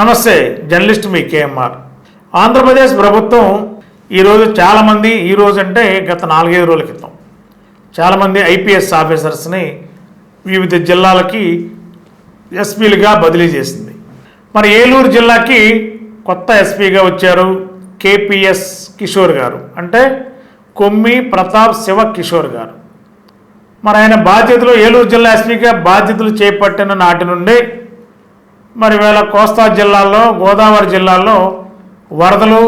నమస్తే జర్నలిస్ట్ మీ కేఎంఆర్. ఆంధ్రప్రదేశ్ ప్రభుత్వం ఈరోజు చాలామంది ఈరోజు అంటే గత నాలుగైదు రోజుల క్రితం చాలామంది ఐపీఎస్ ఆఫీసర్స్ని వివిధ జిల్లాలకి ఎస్పీలుగా బదిలీ చేసింది. మరి ఏలూరు జిల్లాకి కొత్త ఎస్పీగా వచ్చారు కేపీఎస్ కిషోర్ గారు. అంటే కొమ్మి ప్రతాప్ శివ కిషోర్ గారు. మరి ఆయన బాధ్యతలు ఏలూరు జిల్లా ఎస్పీగా బాధ్యతలు చేపట్టిన నాటి నుండి మరి వేళ కోస్తా జిల్లాల్లో గోదావరి జిల్లాల్లో వరదలు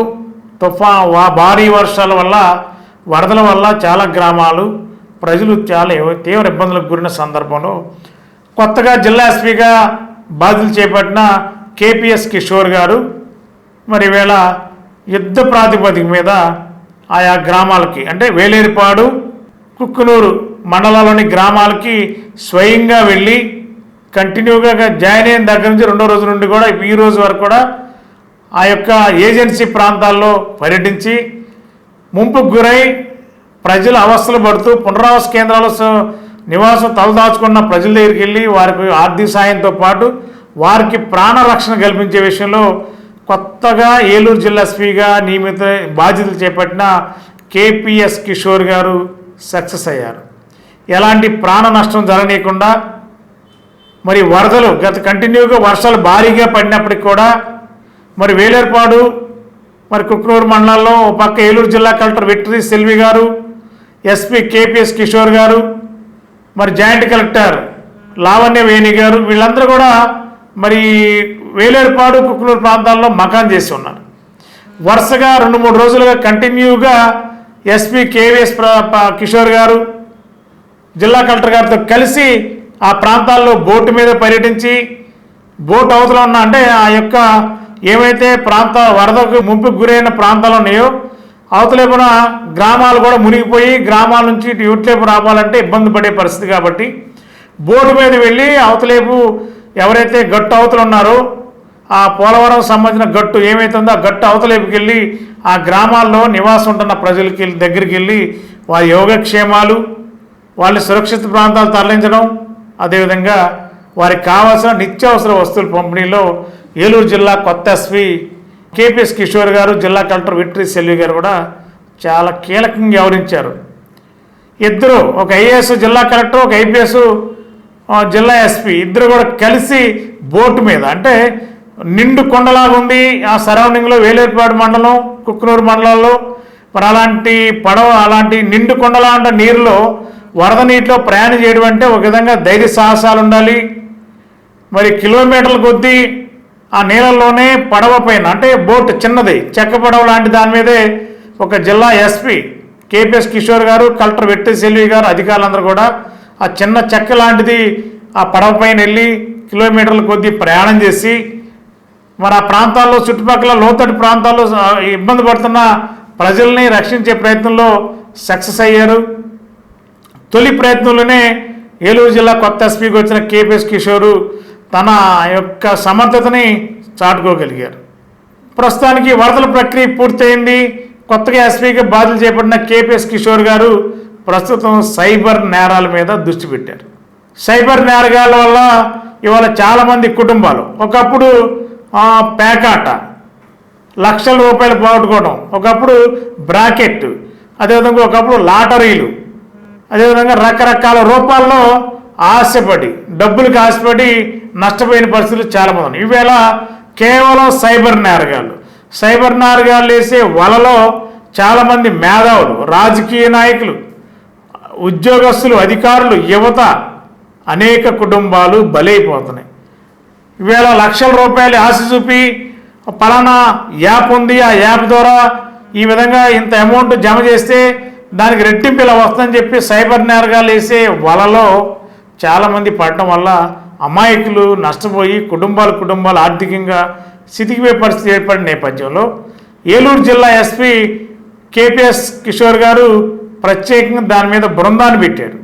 తుఫా వా- భారీ వర్షాల వల్ల వరదల వల్ల చాలా గ్రామాలు ప్రజలు చాలా తీవ్ర ఇబ్బందులకు గురిన సందర్భంలో కొత్తగా జిల్లా ఎస్పీగా బాధ్యతలు చేపట్టిన కేపీఎస్ కిషోర్ గారు మరి వేళ యుద్ధ ప్రాతిపదిక మీద ఆయా గ్రామాలకి అంటే వేలేరుపాడు కుక్కునూరు మండలాల్లోని గ్రామాలకి స్వయంగా వెళ్ళి కంటిన్యూగా జాయిన్ అయిన దగ్గర నుంచి రెండో రోజు నుండి కూడా ఈ రోజు వరకు కూడా ఆ యొక్క ఏజెన్సీ ప్రాంతాల్లో పర్యటించి ముంపుకు గురై ప్రజలు అవస్థలు పడుతూ పునరావాస కేంద్రాల నివాసం తలదాచుకున్న ప్రజల దగ్గరికి వెళ్ళి వారికి ఆర్థిక సాయంతో పాటు వారికి ప్రాణ రక్షణ కల్పించే విషయంలో కొత్తగా ఏలూరు జిల్లా ఎస్పీగా నియమిత బాధ్యతలు చేపట్టిన కేపీఎస్ కిషోర్ గారు సక్సెస్ అయ్యారు. ఎలాంటి ప్రాణ నష్టం జరగనీయకుండా మరి వరదలు గత కంటిన్యూగా వర్షాలు భారీగా పడినప్పటికి కూడా మరి వేలేర్పాడు మరి కుక్నూరు మండలాల్లో ఓ పక్క ఏలూరు జిల్లా కలెక్టర్ విక్టరీ సెల్వి గారు ఎస్పీ కేపీఎస్ కిషోర్ గారు మరి జాయింట్ కలెక్టర్ లావణ్య వేణి గారు వీళ్ళందరూ కూడా మరి వేలేరుపాడు కుక్నూరు ప్రాంతాల్లో మకాన్ చేసి ఉన్నారు. వరుసగా రెండు మూడు రోజులుగా కంటిన్యూగా ఎస్పీ కేవీఎస్ కిషోర్ గారు జిల్లా కలెక్టర్ గారితో కలిసి ఆ ప్రాంతాల్లో బోటు మీద పర్యటించి బోటు అవతల ఉన్న అంటే ఆ యొక్క ఏవైతే ప్రాంత వరదకు ముంపుకు గురైన ప్రాంతాలు ఉన్నాయో అవతలేపున గ్రామాలు కూడా మునిగిపోయి గ్రామాల నుంచి ఇటు ఇటువైపు రావాలంటే ఇబ్బంది పడే పరిస్థితి కాబట్టి బోటు మీద వెళ్ళి అవతలేపు ఎవరైతే గట్టు అవతలు ఉన్నారో ఆ పోలవరం సంబంధించిన గట్టు ఏమైతే ఉందో ఆ గట్టు అవతలేపుకి వెళ్ళి ఆ గ్రామాల్లో నివాసం ఉంటున్న ప్రజలకి వెళ్ళి- దగ్గరికి వెళ్ళి వారి యోగక్షేమాలు వాళ్ళని సురక్షిత ప్రాంతాలు తరలించడం అదేవిధంగా వారికి కావాల్సిన నిత్యావసర వస్తువుల పంపిణీలో ఏలూరు జిల్లా కొత్త ఎస్వి కేపీఎస్ కిషోర్ గారు జిల్లా కలెక్టర్ విక్టరీ సెల్వి గారు కూడా చాలా కీలకంగా వ్యవహరించారు. ఇద్దరు ఒక ఐఏఎస్ జిల్లా కలెక్టర్ ఒక ఐపీఎస్ జిల్లా ఎస్పీ ఇద్దరు కూడా కలిసి బోటు మీద అంటే నిండు కొండలాగా ఉంది ఆ సరౌండింగ్లో వేలేరుపాడు మండలం కుక్కునూరు మండలాల్లో. మరి అలాంటి పడవ అలాంటి నిండు కొండలా ఉండే నీరులో వరద నీటిలో ప్రయాణం చేయడం అంటే ఒక విధంగా ధైర్య సాహసాలు ఉండాలి. మరి కిలోమీటర్ల కొద్దీ ఆ నీళ్ళల్లోనే పడవ పైన అంటే బోట్ చిన్నది చెక్క పడవ లాంటి దాని మీదే ఒక జిల్లా ఎస్పీ కేపీఎస్ కిషోర్ గారు కలెక్టర్ వెట్టి సెల్వి గారు అధికారులందరూ కూడా ఆ చిన్న చెక్క లాంటిది ఆ పడవ పైన వెళ్ళి కిలోమీటర్ల కొద్దీ ప్రయాణం చేసి మరి ఆ ప్రాంతాల్లో చుట్టుపక్కల లోతటి ప్రాంతాల్లో ఇబ్బంది పడుతున్న ప్రజల్ని రక్షించే ప్రయత్నంలో సక్సెస్ అయ్యారు. తొలి ప్రయత్నంలోనే ఏలూరు జిల్లా కొత్త ఎస్పీకి వచ్చిన కేపీఎస్ కిషోరు తన యొక్క సమర్థతని చాటుకోగలిగారు. ప్రస్తుతానికి వరదల ప్రక్రియ పూర్తయింది. కొత్తగా ఎస్పీకి బాధ్యతలు చేపట్టిన కేపీఎస్ కిషోర్ గారు ప్రస్తుతం సైబర్ నేరాల మీద దృష్టి పెట్టారు. సైబర్ నేరగాల వల్ల ఇవాళ చాలామంది కుటుంబాలు ఒకప్పుడు పేకాట లక్షల రూపాయలు పోగొట్టుకోవడం ఒకప్పుడు బ్రాకెట్ అదేవిధంగా ఒకప్పుడు లాటరీలు అదేవిధంగా రకరకాల రూపాల్లో ఆశపడి డబ్బులకు ఆశపడి నష్టపోయిన పరిస్థితులు చాలా మంది ఉన్నాయి. ఈవేళ కేవలం సైబర్ నేరగాళ్ళు సైబర్ నేరగాళ్ళు వేసే వలలో చాలామంది మేధావులు రాజకీయ నాయకులు ఉద్యోగస్తులు అధికారులు యువత అనేక కుటుంబాలు బలైపోతున్నాయి. ఈవేళ లక్షల రూపాయలు ఆశ చూపి పలానా యాప్ ఉంది ఆ యాప్ ద్వారా ఈ విధంగా ఇంత అమౌంట్ జమ చేస్తే దానికి రెట్టింపు ఇలా వస్తుందని చెప్పి సైబర్ నేరగాలు వేసే వలలో చాలామంది పడటం వల్ల అమాయకులు నష్టపోయి కుటుంబాలు కుటుంబాలు ఆర్థికంగా సితికిపోయే పరిస్థితి ఏర్పడిన నేపథ్యంలో ఏలూరు జిల్లా ఎస్పీ కేపీఎస్ కిషోర్ గారు ప్రత్యేకంగా దాని మీద బృందాన్ని పెట్టాడు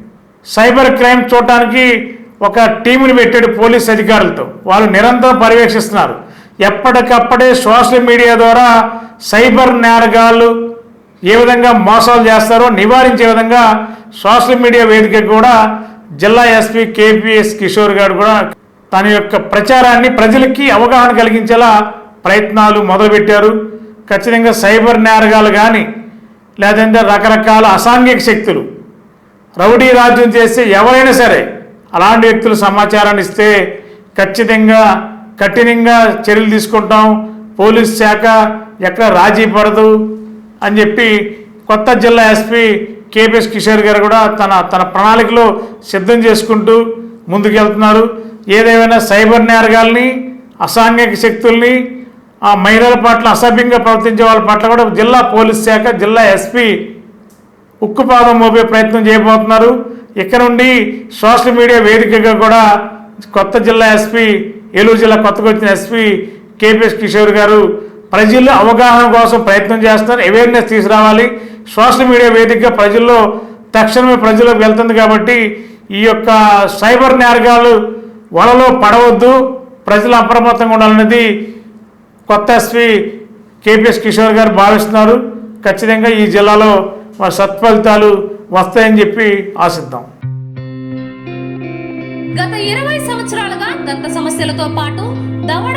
సైబర్ క్రైమ్ చూడటానికి ఒక టీముని పెట్టాడు పోలీస్ అధికారులతో. వాళ్ళు నిరంతరం పర్యవేక్షిస్తున్నారు. ఎప్పటికప్పుడే సోషల్ మీడియా ద్వారా సైబర్ నేరగాళ్ళు ఏ విధంగా మోసాలు చేస్తారో నివారించే విధంగా సోషల్ మీడియా వేదిక కూడా జిల్లా ఎస్పీ కేపీఎస్ కిషోర్ గారు కూడా తన యొక్క ప్రచారాన్ని ప్రజలకి అవగాహన కలిగించేలా ప్రయత్నాలు మొదలుపెట్టారు. ఖచ్చితంగా సైబర్ నేరగాలు కానీ లేదంటే రకరకాల అసాంఘిక శక్తులు రౌడీ రాజ్యం చేస్తే ఎవరైనా సరే అలాంటి వ్యక్తులు సమాచారాన్ని ఇస్తే ఖచ్చితంగా కఠినంగా చర్యలు తీసుకుంటాం. పోలీస్ శాఖ ఎక్కడ రాజీ పడదు. అని చెప్పి కొత్త జిల్లా ఎస్పీ కేపీఎస్ కిషోర్ గారు కూడా తన తన ప్రణాళికలో సిద్ధం చేసుకుంటూ ముందుకెళ్తున్నారు. ఏదేమైనా సైబర్ నేరగాల్ని అసాంఘిక శక్తుల్ని ఆ మహిళల పట్ల అసభ్యంగా ప్రవర్తించే వాళ్ళ పట్ల కూడా జిల్లా పోలీస్ శాఖ జిల్లా ఎస్పీ ఉక్కుపాదం మోపే ప్రయత్నం చేయబోతున్నారు. ఇక్కడ నుండి సోషల్ మీడియా వేదికగా కూడా కొత్త జిల్లా ఎస్పీ ఏలూరు జిల్లా కొత్తగా వచ్చిన ఎస్పీ కేపీఎస్ కిషోర్ గారు ప్రజల్లో అవగాహన కోసం ప్రయత్నం చేస్తున్నారు. అవేర్నెస్ తీసుకురావాలి. సోషల్ మీడియా వేదికగా ప్రజల్లో తక్షణమే ప్రజల్లోకి వెళ్తుంది కాబట్టి ఈ యొక్క సైబర్ నేరగాలు వలలో పడవద్దు. ప్రజలు అప్రమత్తంగా ఉండాలనేది కొత్త శ్రీ కేపీఎస్ కిషోర్ గారు భావిస్తున్నారు. ఖచ్చితంగా ఈ జిల్లాలో సత్ఫలితాలు వస్తాయని చెప్పి ఆశిద్దాం. గత ఇరవై సంవత్సరాలుగా దంత సమస్యలతో పాటు దవడ